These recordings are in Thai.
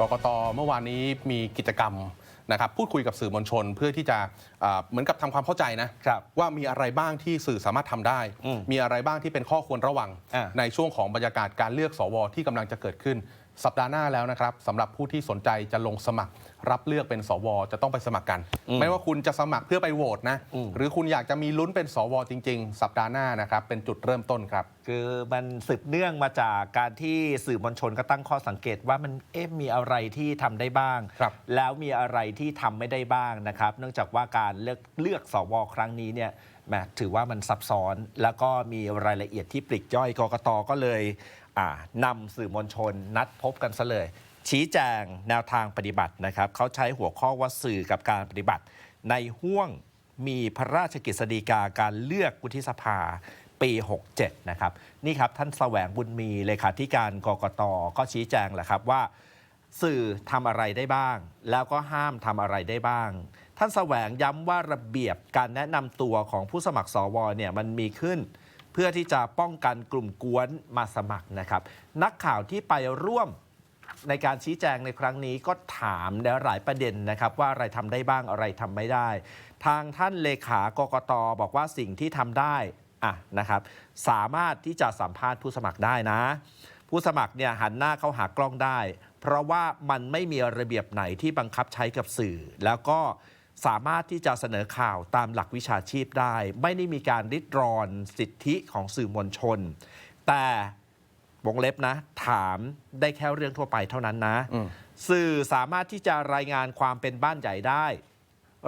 กกตเมื่อวานนี้มีกิจกรรมนะครับพูดคุยกับสื่อมวลชนเพื่อที่จะอ่าเหมือนกับทำความเข้าใจนะ ครับว่ามีอะไรบ้างที่สื่อสามารถทำได้ อืมมีอะไรบ้างที่เป็นข้อควรระวัง อ่า ในช่วงของบรรยากาศการเลือกสวที่กำลังจะเกิดขึ้นสัปดาห์หน้าแล้วนะครับสำหรับผู้ที่สนใจจะลงสมัครรับเลือกเป็นสว จะต้องไปสมัครกัน ไม่ว่าคุณจะสมัครเพื่อไปโหวตนะอืมหรือคุณอยากจะมีลุ้นเป็นสว จริง ๆ สัปดาห์หน้านะครับเป็นจุดเริ่มต้นครับ คือมันสืบเนื่องมาจากการที่สื่อมวลชนก็ตั้งข้อสังเกตว่ามันเอ๊ะมีอะไรที่ทำได้บ้างครับแล้วมีอะไรที่ทำไม่ได้บ้างนะครับ เนื่องจากว่าการเลือกเลือกสว ครั้งนี้เนี่ยแหมถือว่ามันซับซ้อนแล้วก็มีรายละเอียดที่ปลีกย่อยกกตก็เลยอ่า นำสื่อมวลชนนัดพบกันซะเลย ชี้แจงแนวทางปฏิบัตินะครับเขาใช้หัวข้อว่าสื่อกับการปฏิบัติ ในห่วงมีพระราชกฤษฎีกาการเลือกวุฒิสภาปี 67 นะครับ นี่ครับ ท่านแสวงบุญมีเลขาธิการกกตก็ชี้แจงแหละครับว่า สื่อทำอะไรได้บ้าง แล้วก็ห้ามทำอะไรได้บ้าง ท่านแสวงย้ำว่าระเบียบการแนะนำตัวของผู้สมัครสวเนี่ยมันมีขึ้น เพื่อที่จะป้องกันกลุ่มกวนมาสมัครนะครับ นักข่าวที่ไปร่วมในการชี้แจงในครั้งนี้ก็ถามในหลายประเด็นนะครับ ว่าอะไรทำได้บ้างอะไรทำไม่ได้ ทางท่านเลขากกตบอกว่าสิ่งที่ทำได้อะนะครับ สามารถที่จะสัมภาษณ์ผู้สมัครได้นะ ผู้สมัครเนี่ยหันหน้าเข้าหากล้องได้ เพราะว่ามันไม่มีระเบียบไหนที่บังคับใช้กับสื่อ แล้วก็ สามารถที่จะเสนอข่าวตามหลักวิชาชีพได้ ไม่ได้มีการริดรอนสิทธิของสื่อมวลชน แต่วงเล็บนะ ถามได้แค่เรื่องทั่วไปเท่านั้นนะอืมสื่อสามารถที่จะรายงานความเป็นบ้านใหญ่ได้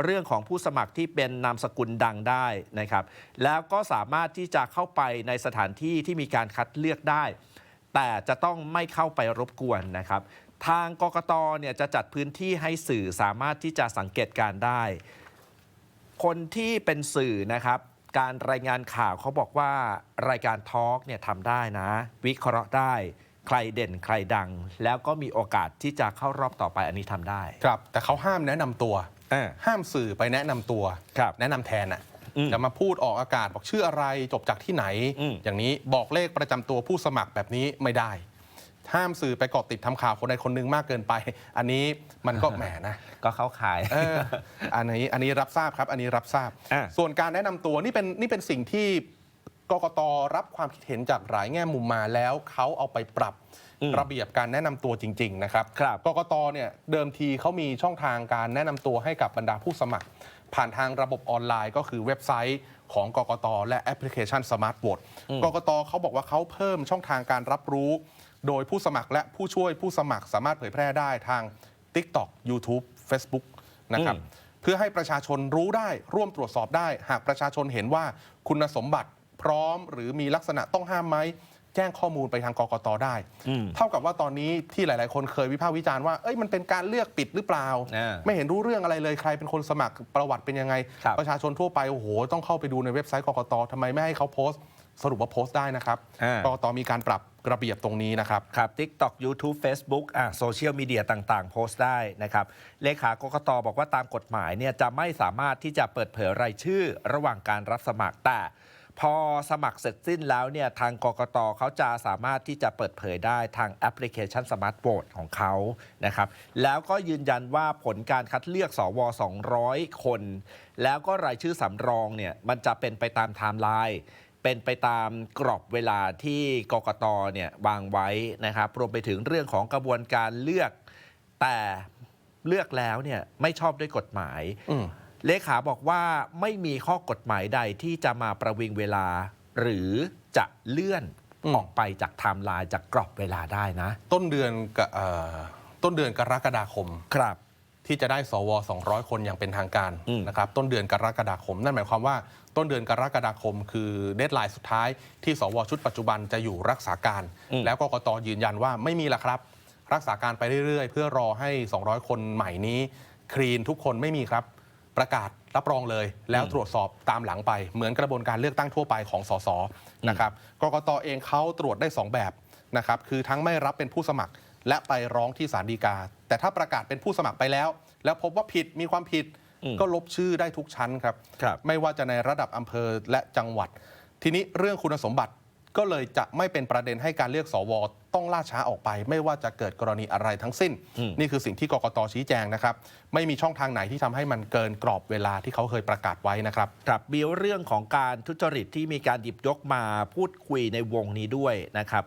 เรื่องของผู้สมัครที่เป็นนามสกุลดังได้นะครับ แล้วก็สามารถที่จะเข้าไปในสถานที่ที่มีการคัดเลือกได้ แต่จะต้องไม่เข้าไปรบกวนนะครับ ทางกกตเนี่ยจะจัดพื้นที่ให้สื่อสามารถที่จะสังเกตการณ์ได้ คนที่เป็นสื่อนะครับ การรายงานข่าวเขาบอกว่ารายการทอล์กเนี่ยทำได้นะ วิเคราะห์ได้ ใครเด่นใครดัง แล้วก็มีโอกาสที่จะเข้ารอบต่อไปอันนี้ทำได้ ครับ แต่เขาห้ามแนะนำตัวเออห้ามสื่อไปแนะนำตัว ครับแนะนำแทนอะอืมจะมาพูดออกอากาศบอกชื่ออะไรจบจากที่ไหน อืม อย่างนี้บอกเลขประจำตัวผู้สมัครแบบนี้ไม่ได้ ห้ามสื่อไปเกาะติดทำข่าวคนใดคนหนึ่งมากเกินไป อันนี้มันก็แหมนะ ก็เข้าขายเอออันนี้อันนี้รับทราบครับ อันนี้รับทราบอะส่วนการแนะนำตัวนี่เป็นนี่เป็นสิ่งที่กกตรับความคิดเห็นจากหลายแง่มุมมาแล้วเขาเอาไปปรับระเบียบการแนะนำตัวจริง ๆ นะครับครับกกตเนี่ยเดิมทีเขามีช่องทางการแนะนำตัวให้กับบรรดาผู้สมัคร ผ่านทางระบบออนไลน์ก็คือเว็บไซต์ของกกตและแอปพลิเคชันสมาร์ทโหวตกกตเขาบอกว่าเขาเพิ่มช่องทางการรับรู้ โดยผู้สมัครและผู้ช่วยผู้สมัครสามารถเผยแพร่ได้ทาง TikTok YouTube Facebook นะครับอืมเพื่อให้ประชาชนรู้ได้ร่วมตรวจสอบได้ หากประชาชนเห็นว่าคุณสมบัติพร้อม หรือมีลักษณะต้องห้ามไหมแจ้งข้อมูลไปทางกกตได้อืมเท่ากับว่าตอนนี้ที่หลาย ๆ คนเคยวิพากษ์วิจารณ์ว่าเอ้ยมันเป็นการเลือกปิดหรือเปล่าอ่าไม่เห็นรู้เรื่องอะไรเลยใครเป็นคนสมัครประวัติเป็นยังไงครับประชาชนทั่วไปโอ้โหต้องเข้าไปดูในเว็บไซต์กกตทำไมไม่ให้เขาโพสต์ สรุปว่าโพสต์ได้นะครับอ่ากกตมีการปรับ ระเบียบตรงนี้นะครับ ครับ TikTok YouTube Facebook อะโซเชียลมีเดียต่างๆ โพสต์ได้นะครับ เลขากกตบอกว่าตามกฎหมายเนี่ยจะไม่สามารถที่จะเปิดเผยรายชื่อระหว่างการรับสมัครแต่พอสมัครเสร็จสิ้นแล้วเนี่ยทางกกตเขาจะสามารถที่จะเปิดเผยได้ทางแอปพลิเคชันสมาร์ทโ o ตของเขานะครับ แล้วก็ยืนยันว่าผลการคัดเลือกสว 200 คน แล้วก็รายชื่อสำรองเนี่ยมันจะเป็นไปตามไทม์ไลน์ เป็นไปตามกรอบเวลาที่กกตเนี่ยวางไว้นะครับ รวมไปถึงเรื่องของกระบวนการเลือก แต่เลือกแล้วเนี่ยไม่ชอบด้วยกฎหมาย อืม เลขาบอกว่าไม่มีข้อกฎหมายใดที่จะมาประวิงเวลา หรือจะเลื่อนอืม ออกไปจากไทม์ไลน์จากกรอบเวลาได้นะ ต้นเดือนกะเอ่อต้นเดือนกรกฎาคม ครับ ที่จะได้สว 200 คนอย่างเป็นทางการอืม นะครับต้นเดือนกรกฎาคม นั่นหมายความว่าต้นเดือนกรกฎาคม คือเดทไลน์สุดท้ายที่สวชุดปัจจุบันจะอยู่รักษาการ แล้วกกตยืนยันว่าไม่มีละครับ รักษาการไปเรื่อยๆ เพื่อรอให้ 200 คนใหม่นี้ คลีนทุกคนไม่มีครับ ประกาศรับรองเลย แล้วตรวจสอบตามหลังไป เหมือนกระบวนการเลือกตั้งทั่วไปของสสนะครับกกตเองเขาตรวจได้สองแบบนะครับคือทั้งไม่รับเป็นผู้สมัคร และไปร้องที่ศาลฎีกา แต่ถ้าประกาศเป็นผู้สมัครไปแล้ว แล้วพบว่าผิดมีความผิดอืมก็ลบชื่อได้ทุกชั้นครับครับ ไม่ว่าจะในระดับอำเภอและจังหวัด ทีนี้เรื่องคุณสมบัติก็เลยจะไม่เป็นประเด็นให้การเลือกสวต้องล่าช้าออกไป ไม่ว่าจะเกิดกรณีอะไรทั้งสิ้นอืมนี่คือสิ่งที่กกตชี้แจงนะครับ ไม่มีช่องทางไหนที่ทำให้มันเกินกรอบเวลาที่เขาเคยประกาศไว้นะครับครับมีเรื่องของการทุจริตที่มีการหยิบยกมาพูดคุยในวงนี้ด้วยนะครับ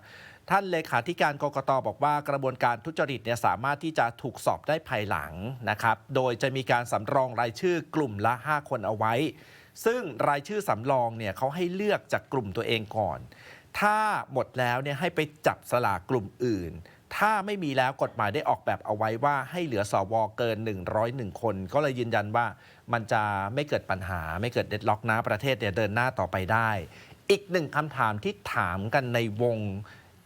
ท่านเลขาธิการกรกตบอกว่ากระบวนการทุจริตเนี่ยสามารถที่จะถูกสอบได้ภายหลังนะครับ โดยจะมีการสำรองรายชื่อกลุ่มละ 5 คนเอาไว้ ซึ่งรายชื่อสำรองเนี่ยเขาให้เลือกจากกลุ่มตัวเองก่อน ถ้าหมดแล้วเนี่ยให้ไปจับสลากกลุ่มอื่น ถ้าไม่มีแล้วกฎหมายได้ออกแบบเอาไว้ว่าให้เหลือสวเกิน 101 คน ก็เลยยืนยันว่ามันจะไม่เกิดปัญหาไม่เกิดเด็ดล็อกนะประเทศเนี่ยเดินหน้าต่อไปได้ อีกหนึ่งคำถามที่ถามกันในวง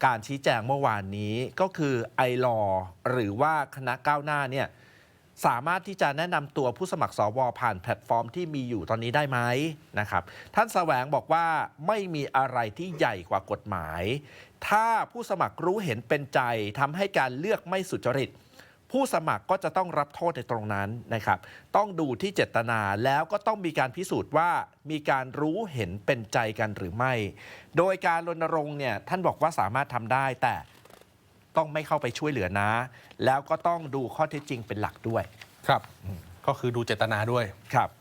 การชี้แจงเมื่อวานนี้ก็คือไอรอหรือว่าคณะก้าวหน้าเนี่ยสามารถที่จะแนะนำตัวผู้สมัครสวผ่านแพลตฟอร์มที่มีอยู่ตอนนี้ได้ไหมนะครับ ท่านแสวงบอกว่าไม่มีอะไรที่ใหญ่กว่ากฎหมาย ถ้าผู้สมัครรู้เห็นเป็นใจทำให้การเลือกไม่สุจริต ผู้สมัครก็จะต้องรับโทษในตรงนั้นนะครับ ต้องดูที่เจตนาแล้วก็ต้องมีการพิสูจน์ว่ามีการรู้เห็นเป็นใจกันหรือไม่ โดยการรณรงค์เนี่ยท่านบอกว่าสามารถทำได้แต่ต้องไม่เข้าไปช่วยเหลือนะ แล้วก็ต้องดูข้อเท็จจริงเป็นหลักด้วย ครับ ก็คือดูเจตนาด้วย ครับ